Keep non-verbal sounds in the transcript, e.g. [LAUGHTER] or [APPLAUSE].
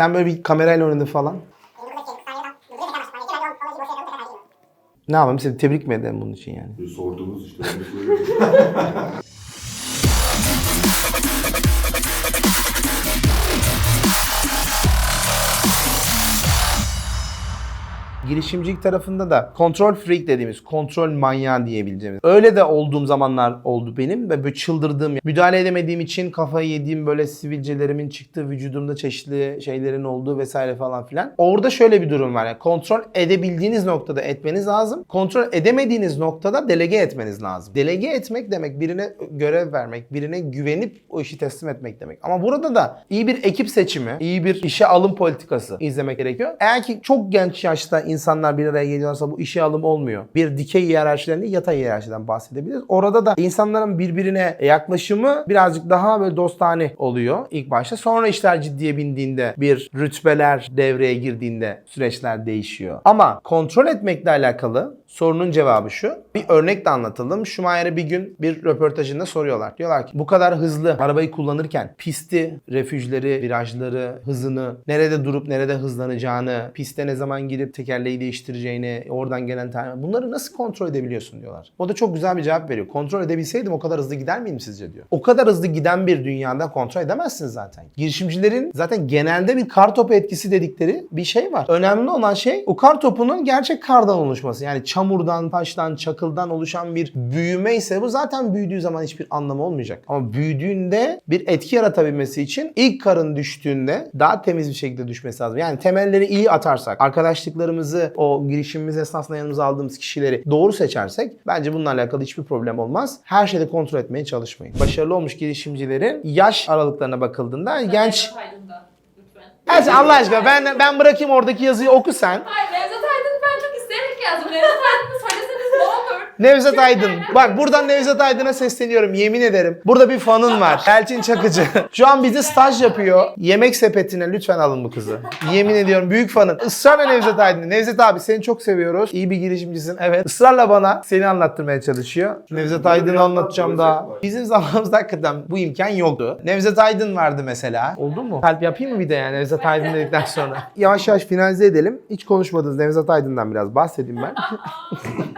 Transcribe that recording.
Sen böyle bir kamerayla oynadın falan. Ne yapayım seni tebrik mi edelim bunun için yani? Sorduğumuz işte. [LAUGHS] Girişimcilik tarafında da kontrol freak dediğimiz, kontrol manyağı diyebileceğimiz. Öyle de olduğum zamanlar oldu benim ve böyle çıldırdığım, müdahale edemediğim için kafayı yediğim böyle sivilcelerimin çıktığı, vücudumda çeşitli şeylerin olduğu vesaire falan filan. Orada şöyle bir durum var. Yani kontrol edebildiğiniz noktada etmeniz lazım. Kontrol edemediğiniz noktada delege etmeniz lazım. Delege etmek demek birine görev vermek, birine güvenip o işi teslim etmek demek. Ama burada da iyi bir ekip seçimi, iyi bir işe alım politikası izlemek gerekiyor. Eğer ki çok genç yaşta insanlar bir araya geliyorsa bu işe alım olmuyor. Bir dikey hiyerarşiden değil yatay hiyerarşiden bahsedebiliriz. Orada da insanların birbirine yaklaşımı birazcık daha böyle dostane oluyor ilk başta. Sonra işler ciddiye bindiğinde bir rütbeler devreye girdiğinde süreçler değişiyor. Ama kontrol etmekle alakalı sorunun cevabı şu. Bir örnek de anlatalım. Schumacher'e bir gün bir röportajında soruyorlar. Diyorlar ki bu kadar hızlı arabayı kullanırken pisti, refüjleri, virajları, hızını, nerede durup nerede hızlanacağını, piste ne zaman girip tekerleği değiştireceğini, oradan gelen tane bunları nasıl kontrol edebiliyorsun diyorlar. O da çok güzel bir cevap veriyor. Kontrol edebilseydim o kadar hızlı gider miydim sizce diyor. O kadar hızlı giden bir dünyada kontrol edemezsiniz zaten. Girişimcilerin zaten genelde bir kar topu etkisi dedikleri bir şey var. Önemli olan şey o kar topunun gerçek kardan oluşması. Yani çamurdan, taştan, çakıldan oluşan bir büyüme ise bu zaten büyüdüğü zaman hiçbir anlamı olmayacak. Ama büyüdüğünde bir etki yaratabilmesi için ilk karın düştüğünde daha temiz bir şekilde düşmesi lazım. Yani temelleri iyi atarsak, arkadaşlıklarımızı o girişimimiz esnasında yanımıza aldığımız kişileri doğru seçersek bence bununla alakalı hiçbir problem olmaz. Her şeyde kontrol etmeye çalışmayın. Başarılı olmuş girişimcilerin yaş aralıklarına bakıldığında genç Aydın'da lütfen. Her şey Allah aşkına ben ben bırakayım oradaki yazıyı oku sen. Hayır Nevzat Aydın'ı ben çok isteyerek yazdım. Nevzat Aydın'ı? Nevzat Aydın. Bak buradan Nevzat Aydın'a sesleniyorum yemin ederim. Burada bir fanın var. Elçin Çakıcı. [LAUGHS] Şu an bizi staj yapıyor. Yemek sepetine lütfen alın bu kızı. Yemin ediyorum büyük fanın. Israrla Nevzat Aydın. Nevzat abi seni çok seviyoruz. İyi bir girişimcisin. Evet. Israrla bana seni anlattırmaya çalışıyor. Nevzat Aydın'ı anlatacağım daha. Bizim zamanımızda hakikaten bu imkan yoktu. Nevzat Aydın vardı mesela. Oldu mu? Kalp yapayım mı bir de yani Nevzat Aydın dedikten sonra? Yavaş yavaş finalize edelim. Hiç konuşmadığınız Nevzat Aydın'dan biraz bahsedeyim ben. [LAUGHS]